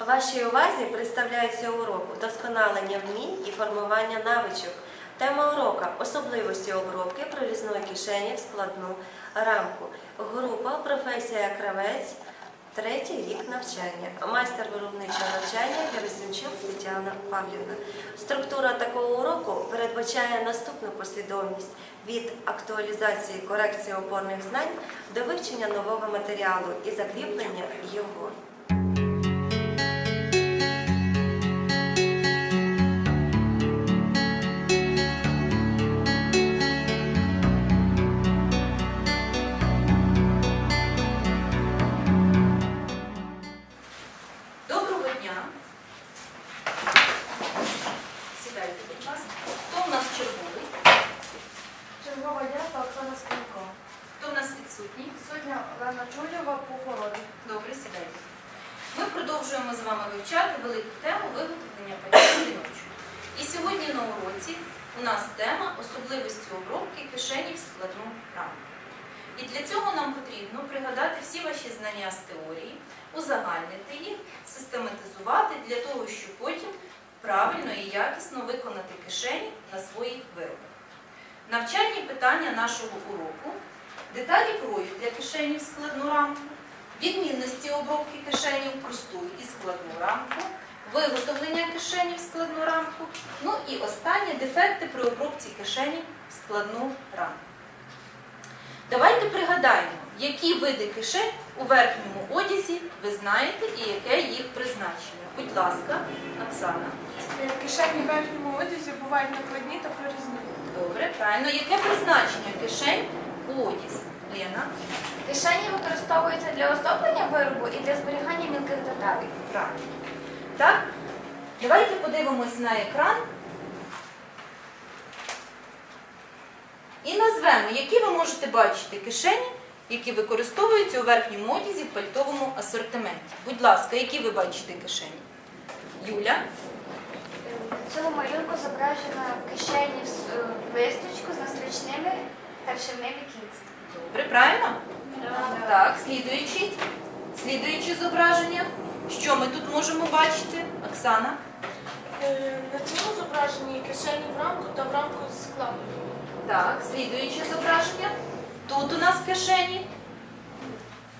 Вашій увазі представляється урок удосконалення вмінь і формування навичок. Тема урока особливості обробки прорізної кишені в складну рамку. Група професія кравець. Третій рік навчання. Майстер виробничого навчання Герасимчук Тетяна Павлівна. Структура такого уроку передбачає наступну послідовність від актуалізації корекції опорних знань до вивчення нового матеріалу і закріплення його. Знання з теорії, узагальнити їх, систематизувати для того, щоб потім правильно і якісно виконати кишені на своїх виробах. Навчальні питання нашого уроку, деталі крою для кишені в складну рамку, відмінності обробки кишені в просту і складну рамку, виготовлення кишені в складну рамку, ну і останнє дефекти при обробці кишені в складну рамку. Давайте пригадаємо, які види кишень у верхньому одязі ви знаєте і яке їх призначення. Будь ласка, Оксана. Е, Кишені в верхньому одязі бувають накладні та прорізні. Добре, правильно. Яке призначення кишень у одязі? Лена? Кишені використовуються для оздоблення виробу і для зберігання мілких деталей. Правильно. Так? Давайте подивимось на екран. І назвемо, які ви можете бачити кишені, які використовуються у верхньому одязі в пальтовому асортименті. Будь ласка, які ви бачите кишені? Юля? В цьому малюнку зображено кишені в е, листочку з настрічними та вшивними кінцями. Добре, правильно? Так, слідуючі. Слідуючі зображення. Що ми тут можемо бачити? Оксана? Е, На цьому зображенні кишені в рамку та в рамку з складу. Так, слідуюче зображення. Тут у нас кишені.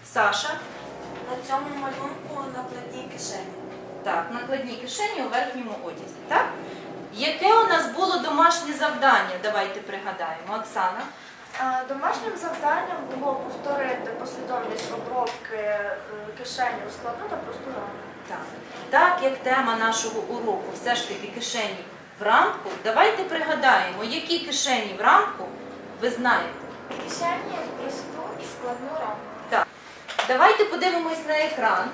Саша. На цьому малюнку накладні кишені. Так, накладні кишені у верхньому одязі. Так? Яке у нас було домашнє завдання? Давайте пригадаємо. Оксана. Домашнім завданням було повторити послідовність обробки е, кишені у складну та просту рамку. Так. так як тема нашого уроку все ж таки кишені в рамку, давайте пригадаємо, які кишені в рамку ви знаєте. Кишені просту і складну рамку. Давайте подивимось на екран.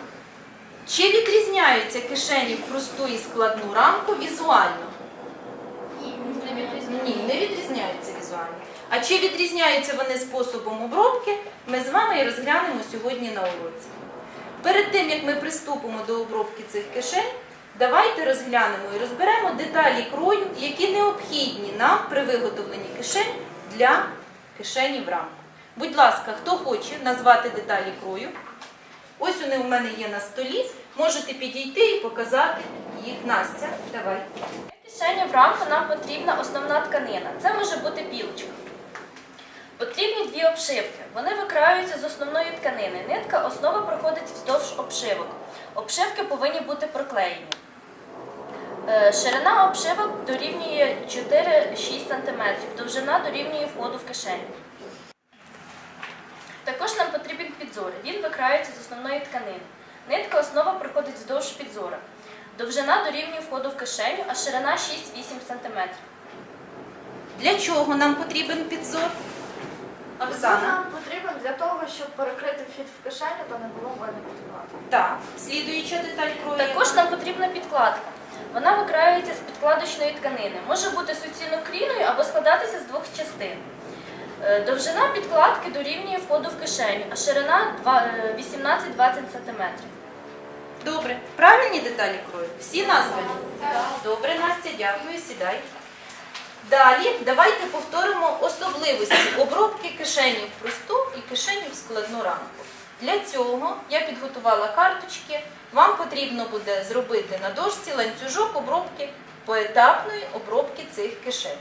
Чи відрізняються кишені в просту і складну рамку візуально? Ні, не відрізняються візуально. А чи відрізняються вони способом обробки, ми з вами і розглянемо сьогодні на уроці. Перед тим, як ми приступимо до обробки цих кишень, давайте розглянемо і розберемо деталі крою, які необхідні нам при виготовленні кишень для кишені в рамку. Будь ласка, хто хоче назвати деталі крою? Ось вони у мене є на столі. Можете підійти і показати їх. Настя, давай. Кишені в рамку нам потрібна основна тканина. Це може бути білочка. Потрібні дві обшивки. Вони викраюються з основної тканини. Нитка основа проходить вздовж обшивок. Обшивки повинні бути проклеєні. Е, Ширина обшивок дорівнює 4-6 см, довжина дорівнює входу в кишеню. Також нам потрібен підзор. Він викраюється з основної тканини. Нитка основа проходить вздовж підзора. Довжина дорівнює входу в кишеню, а ширина 6-8 см. Для чого нам потрібен підзор? Оксана. нам потрібен для того, щоб перекрити вхід в кишеню та не було видно підкладу. Так, слідуюча деталь крою. Також нам потрібна підкладка. Вона викраюється з підкладочної тканини. Може бути суцільно крійною або складатися з двох частин. Е, Довжина підкладки дорівнює входу в кишеню, а ширина е, 18-20 см. Добре. Правильні деталі крою? Всі названі? Добре, Настя, дякую, сідай. Далі давайте повторимо особливості обробки кишені в просту і кишені в складну рамку. Для цього я підготувала карточки. Вам потрібно буде зробити на дошці ланцюжок обробки поетапної обробки цих кишень.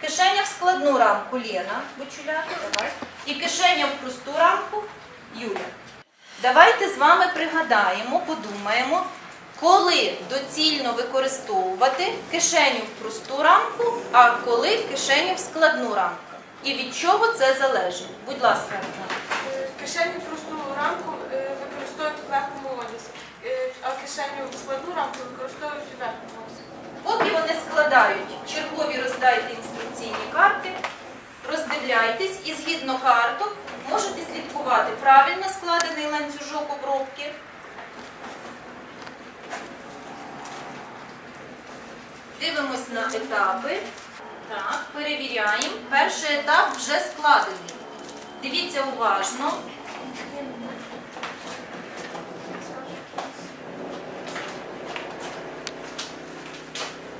Кишеня в складну рамку Лена Бочуляка. І кишеня в просту рамку Юля. Давайте з вами пригадаємо, подумаємо, коли доцільно використовувати кишеню в просту рамку, а коли кишеню в складну рамку. І від чого це залежить? Будь ласка. Е, Кишеню просту рамку е, використовують в легкому одязі, е, а кишеню складну рамку використовують у верхньому одязі. Поки вони складають, чергові роздайте інструкційні карти, роздивляйтесь і згідно карток можете слідкувати правильно складений ланцюжок обробки. Дивимось на етапи. Так, перевіряємо. Перший етап вже складений. Дивіться уважно.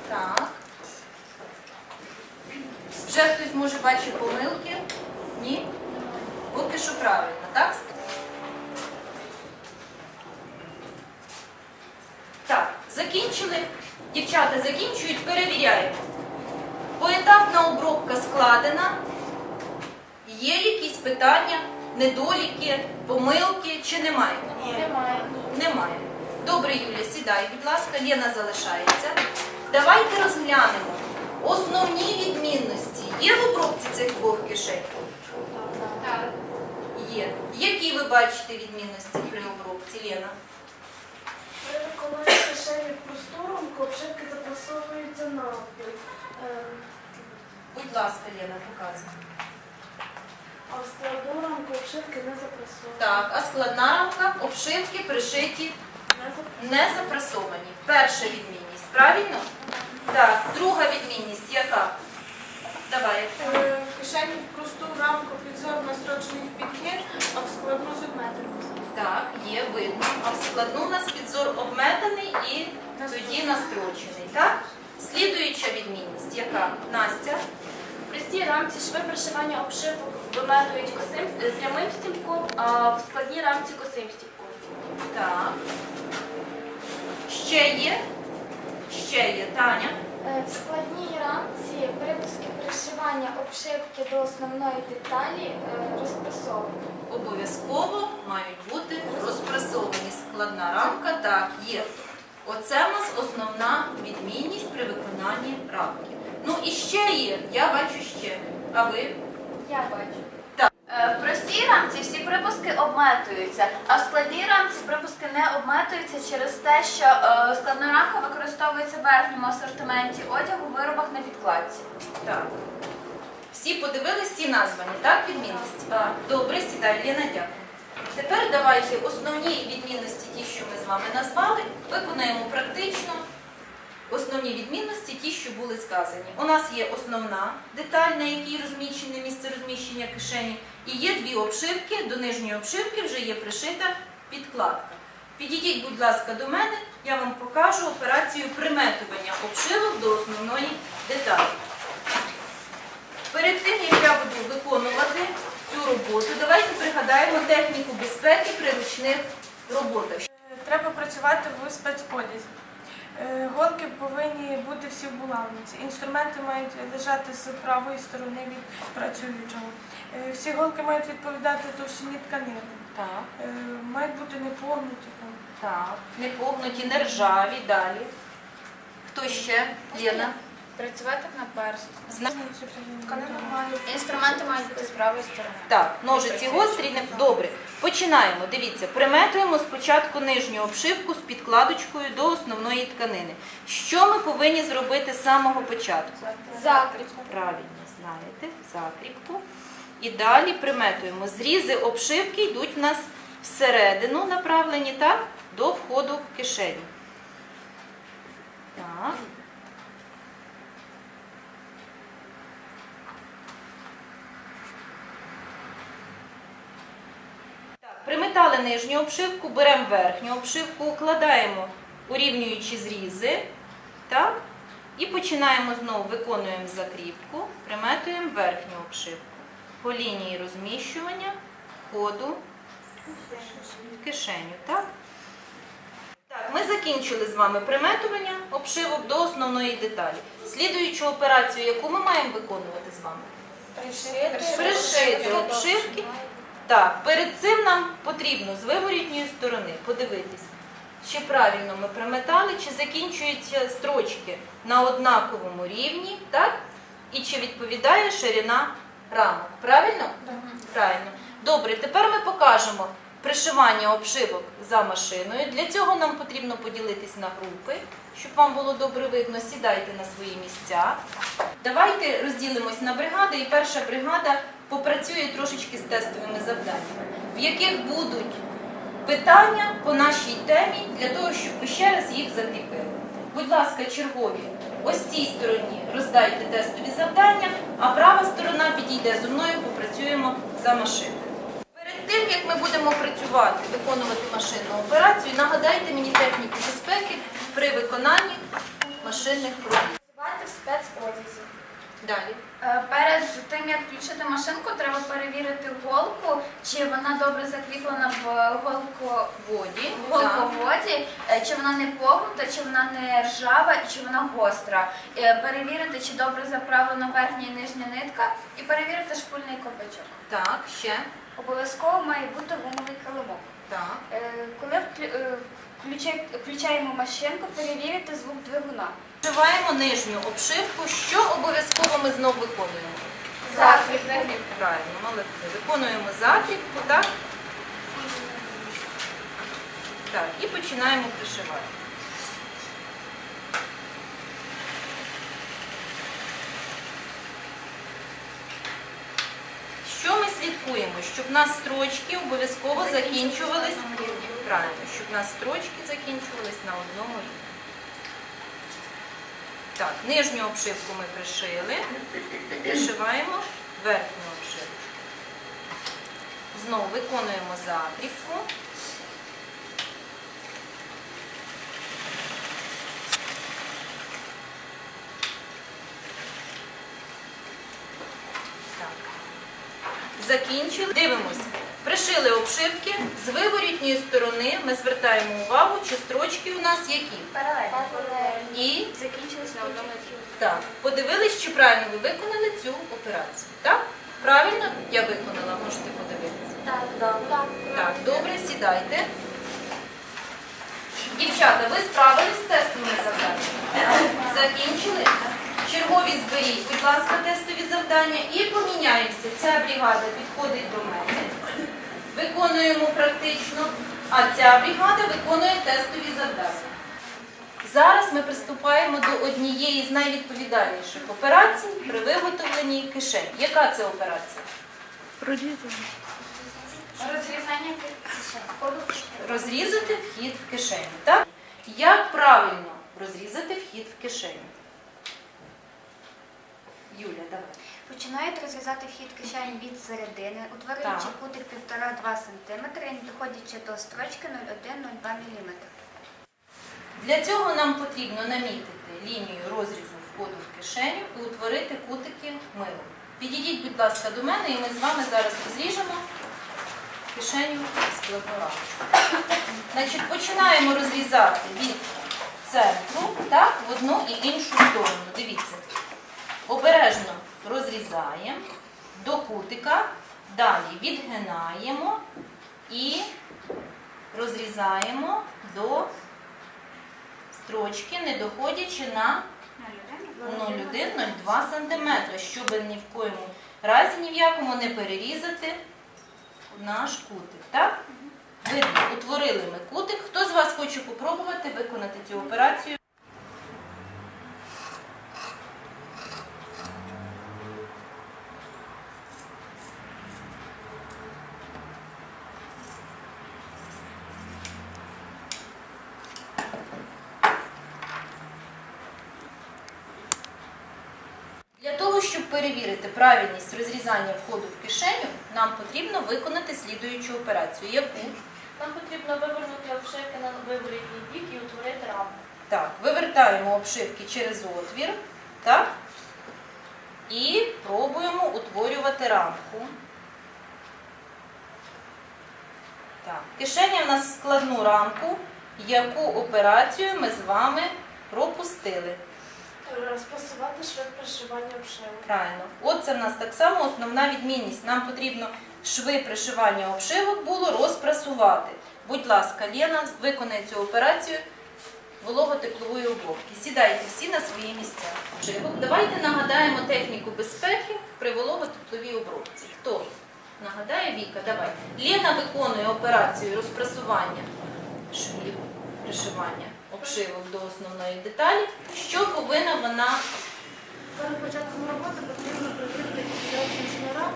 Так. Вже хтось може бачити помилки? Ні? Поки що правильно, так? Так, закінчили. Дівчата закінчують, перевіряємо. Поетапна обробка складена. Є якісь питання, недоліки, помилки чи немає? Немає. Немає. Добре, Юля, сідай, будь ласка, Лена залишається. Давайте розглянемо основні відмінності. Є в обробці цих двох кишень? Так. Є. Які ви бачите відмінності при обробці, Лена? Виконанні кишені рамку обшивки запасовуються навпіл. Е, Будь ласка, Лена, показуй. А в складну рамку обшивки не запресовані. Так, а складна рамка, обшивки пришиті, Не запресовані. не запресовані. Перша відмінність, правильно? Так, друга відмінність яка? Давай. Е, В кишені в просту рамку підзор настрочений в підхід, а в складну з обметом. Так, є, видно. А в складну у нас підзор обметаний і тоді настрочений. Так? Слідуюча відмінність, яка? Настя? В простій рамці шви пришивання обшивок виметують косим е, прямим стілком, а в складній рамці косим стілком. Так. Ще є? Ще є, Таня. Е, В складній рамці припуски пришивання обшивки до основної деталі е, розпресовані. Обов'язково мають бути розпресовані. Складна рамка, так, є. Оце у нас основна відмінність при виконанні рамки. Ну і ще є, я бачу ще. А ви? Я бачу. Е, В простій рамці всі припуски обметуються, а в складній рамці припуски не обметуються через те, що е, складна рамка використовується в верхньому асортименті одягу виробах на підкладці. Так. Всі подивились, всі названі, так, відмінності? Так. Добре, сідай, Ліна, дякую. Тепер давайте основні відмінності, ті, що ми з вами назвали, виконаємо практично. Основні відмінності, ті, що були сказані. У нас є основна деталь, на якій розміщене місце розміщення кишені, і є дві обшивки. До нижньої обшивки вже є пришита підкладка. Підійдіть, будь ласка, до мене, я вам покажу операцію приметування обшивок до основної деталі. Перед тим, як я буду виконувати цю роботу, давайте пригадаємо техніку безпеки при ручних роботах. Е, Треба працювати в спецодязі. Е, Голки повинні бути всі в булавниці. Інструменти мають лежати з правої сторони від працюючого. Е, Всі голки мають відповідати товщині тканини. Так, Е, Мають бути не погнуті. так. неповнуті, не ржаві, далі. Хто ще? Лена? Працювати на перст. Зна- Тканина має Інструменти мають бути з правої сторони. Так, ножиці гострі, не добре. Починаємо. Дивіться, приметуємо спочатку нижню обшивку з підкладочкою до основної тканини. Що ми повинні зробити з самого початку? Закріпку. Правильно знаєте, закріпку. І далі приметуємо. Зрізи обшивки йдуть в нас всередину направлені, так, до входу в кишеню. Так. Так, нижню обшивку, беремо верхню обшивку, укладаємо урівнюючи зрізи. Так? І починаємо знову, виконуємо закріпку, приметуємо верхню обшивку по лінії розміщування ходу в кишеню, так? Так, ми закінчили з вами приметування обшивок до основної деталі. Слідуючу операцію, яку ми маємо виконувати з вами? Пришити обшивки. Так, перед цим нам потрібно з виворітньої сторони подивитись, чи правильно ми приметали, чи закінчуються строчки на однаковому рівні, так? І чи відповідає ширина рамок. Правильно? Правильно. Добре, тепер ми покажемо пришивання обшивок за машиною. Для цього нам потрібно поділитись на групи, щоб вам було добре видно. Сідайте на свої місця. Давайте розділимось на бригади, і перша бригада попрацює трошечки з тестовими завданнями, в яких будуть питання по нашій темі для того, щоб ви ще раз їх закріпили. Будь ласка, чергові, ось цій стороні роздайте тестові завдання, а права сторона підійде зі мною, попрацюємо за машиною. Перед тим, як ми будемо працювати, виконувати машинну операцію, нагадайте мені техніку безпеки при виконанні машинних робіт. В спецодязі. Далі. Е, Перед тим як включити машинку, треба перевірити голку, чи вона добре закріплена в голку Воді. в голководі, е, чи вона не погнута, чи вона не ржава, і чи вона гостра. Е, Перевірити, чи добре заправлена верхня і нижня нитка, і перевірити шпульний копичок. Так, ще. Обов'язково має бути гумовий килимок. Так. Коли вклю- включаємо машинку, перевірити звук двигуна. Вживаємо нижню обшивку. Що обов'язково ми знов виконуємо? Закріплений. Правильно, молодці. Виконуємо закріпку, так? Так, і починаємо пришивати. Що ми слідкуємо? Щоб у нас строчки обов'язково закінчувались. Правильно, щоб у нас строчки закінчувались на одному рівні. Так, нижню обшивку ми пришили. Пришиваємо верхню обшивку. Знову виконуємо закріпку. Закінчили. Дивимося. Пришили обшивки. З виворітньої сторони ми звертаємо увагу, чи строчки у нас які. Паралельно. І Закінчились на одному рівні. так, подивились, чи правильно ви виконали цю операцію. Так? Правильно я виконала, можете подивитися. Так, так. Так, добре, сідайте. Дівчата, ви справились з тестовими завданнями? Закінчили? Чергові зберіть, будь ласка, тестові завдання і поміняємося. Ця бригада підходить до мене. Виконуємо практично, а ця бригада виконує тестові завдання. Зараз ми приступаємо до однієї з найвідповідальніших операцій при виготовленні кишень. Яка це операція? Розрізання Розрізати вхід в кишеню. Так? Як правильно розрізати вхід в кишеню? Юля, давай. Починають розрізати вхід кишень від середини, утворюючи кутик 1,5-2 см і не доходячи до строчки 0,1-0,2 мм. Для цього нам потрібно намітити лінію розрізу входу в кишеню і утворити кутики милом. Підійдіть, будь ласка, до мене, і ми з вами зараз розріжемо кишеню складну рамочку. Значить, починаємо розрізати від центру так, в одну і іншу сторону. Дивіться. Обережно розрізаємо до кутика, далі відгинаємо і розрізаємо до строчки, не доходячи на 0,1-0,2 см, щоб ні в коєму разі ні в якому не перерізати наш кутик. Так? Видно, утворили ми кутик. Хто з вас хоче попробувати виконати цю операцію? Для того, щоб перевірити правильність розрізання входу в кишеню, нам потрібно виконати слідуючу операцію. Яку? Нам потрібно вивернути обшивки на виворітній бік і утворити рамку. Так, вивертаємо обшивки через отвір, так? І пробуємо утворювати рамку. Так. Кишеня в нас складну рамку. Яку операцію ми з вами пропустили? Розпрацювати швид пришивання обшиву. Правильно. От це в нас так само основна відмінність. Нам потрібно шви пришивання обшивок було розпрасувати. Будь ласка, Лена виконає цю операцію вологотеплової обробки. Сідайте всі на свої місця. Обшивок. Давайте нагадаємо техніку безпеки при вологотепловій обробці. Хто нагадає Віка? Давай. Лена виконує операцію розпрасування швів пришивання обшивок до основної деталі. Що повинна вона Перед початком роботи потрібно ізоляцію шнура,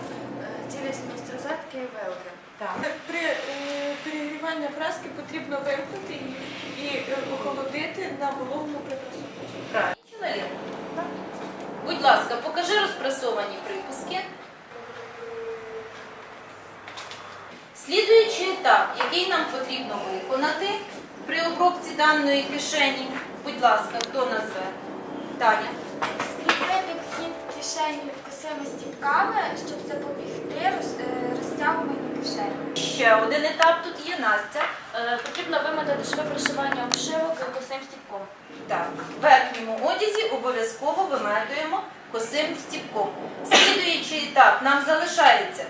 е, цілісність розетки і вилки. так. При е, перегріванні праски потрібно вимкнути її і е, охолодити на вологому припасувачі. Правильно. Лена? Будь ласка, покажи розпресовані припуски. Слідуючий етап, який нам потрібно виконати при обробці даної кишені. Будь ласка, хто назве? Таня. Скріпити вхід кишені косими стіпками, щоб запобігти е, розтягуванню кишені. Ще один етап тут є Настя. Е, Потрібно вимотати шви пришивання обшивок косим стіпком. Так, в верхньому одязі обов'язково виметуємо косим стіпком. Слідуючий етап нам залишається.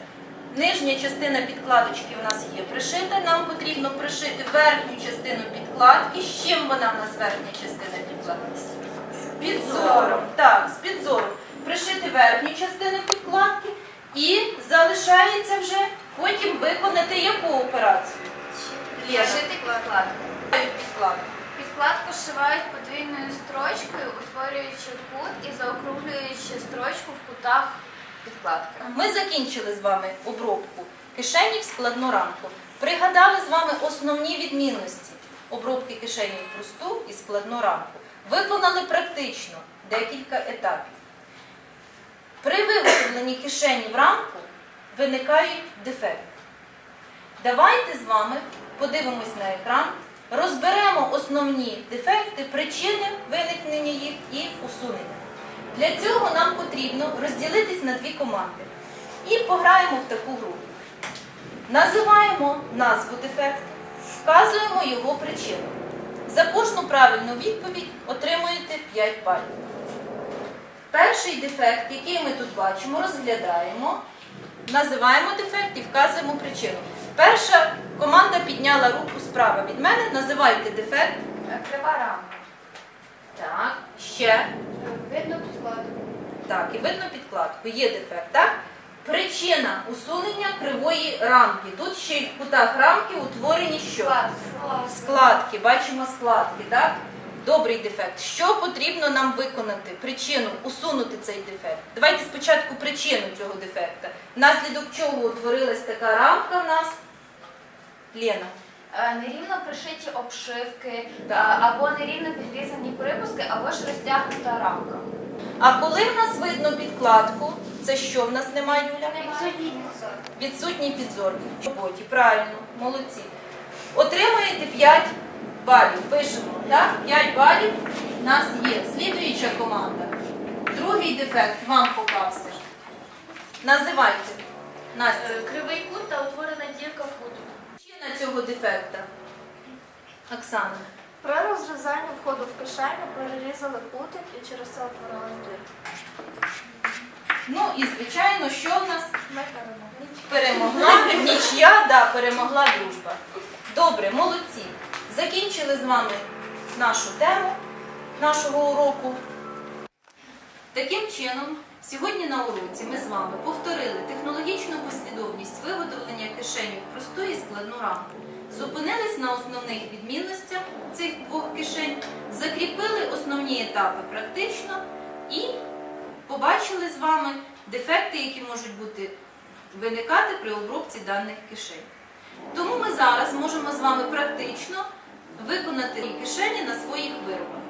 Нижня частина підкладочки в нас є пришита. Нам потрібно пришити верхню частину підкладки. З чим вона в нас верхня частина підкладки? З підзором. Так, з підзором. Пришити верхню частину підкладки і залишається вже потім виконати яку операцію? Лена. Шити підкладку. Підкладку. Підкладку зшивають подвійною строчкою, утворюючи кут і заокруглюючи строчку в кутах підкладки. Ми закінчили з вами обробку кишені в складну рамку. Пригадали з вами основні відмінності обробки кишені в просту і складну рамку. Виконали практично декілька етапів. При виготовленні кишені в рамку виникають дефекти. Давайте з вами подивимось на екран, розберемо основні дефекти, причини виникнення їх і усунення. Для цього нам потрібно розділитись на дві команди і пограємо в таку гру. Називаємо назву дефекту, вказуємо його причину. За кожну правильну відповідь отримуєте 5 балів. Перший дефект, який ми тут бачимо, розглядаємо, називаємо дефект і вказуємо причину. Перша команда підняла руку справа від мене. Називайте дефект. Е, Крива рамка. Так, ще. Видно підкладку. Так, і видно підкладку. Є дефект, так? Причина усунення кривої рамки. Тут ще й в кутах рамки утворені що? Складки. Бачимо складки, так? Добрий дефект. Що потрібно нам виконати? Причину усунути цей дефект. Давайте спочатку причину цього дефекта. Внаслідок чого утворилась така рамка в нас? Лена. Е, Нерівно пришиті обшивки, е, або нерівно підрізані припуски, або ж розтягнута рамка. А коли в нас видно підкладку, це що в нас немає, Юля? Відсутній Відсутній підзор в роботі. Правильно, молодці. Отримуєте 5 балів. Пишемо, так? 5 балів у нас є. Слідуюча команда. Другий дефект вам попався. Називайте. Настя. Е, Кривий кут та утворена дірка в куту. Причина цього дефекта. Оксана. При розрізанні входу в кишеню перерізали кутик і через це утворилась дирка. Ну і звичайно, що в нас? Ми перемогли. Перемогла нічия, да, перемогла дружба. Добре, молодці. Закінчили з вами нашу тему нашого уроку. Таким чином, сьогодні на уроці ми з вами повторили технологічну послідовність виготовлення кишені в просту і складну рамку. Зупинились на основних відмінностях цих двох кишень, закріпили основні етапи практично і побачили з вами дефекти, які можуть бути виникати при обробці даних кишень. Тому ми зараз можемо з вами практично виконати кишені на своїх виробах.